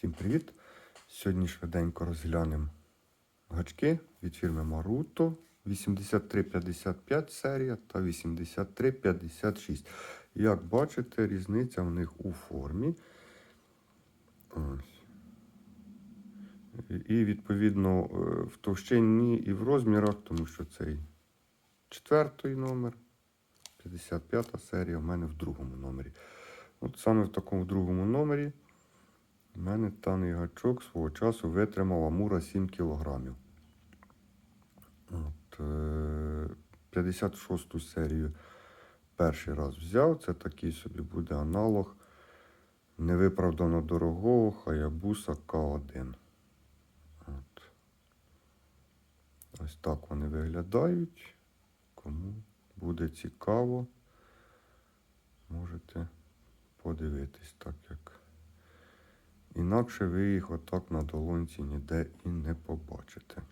Всім привіт! Сьогодні швиденько розглянемо гачки від фірми Maruto 8355 серія та 8356. Як бачите, різниця в них у формі. Ось. І відповідно е, в товщині і в розмірах, тому що цей четвертий номер, 55 серія в мене в другому номері. От саме в такому другому номері у мене даний гачок свого часу витримав Амура 7 кг. От, е, 56 серію перший раз взяв. Це такий собі буде аналог невиправдано дорогого Hayabusa K1. От. Ось так вони виглядають. Кому буде цікаво, можете подивитись, так як Інакше ви їх отак на долонці ніде і не побачите.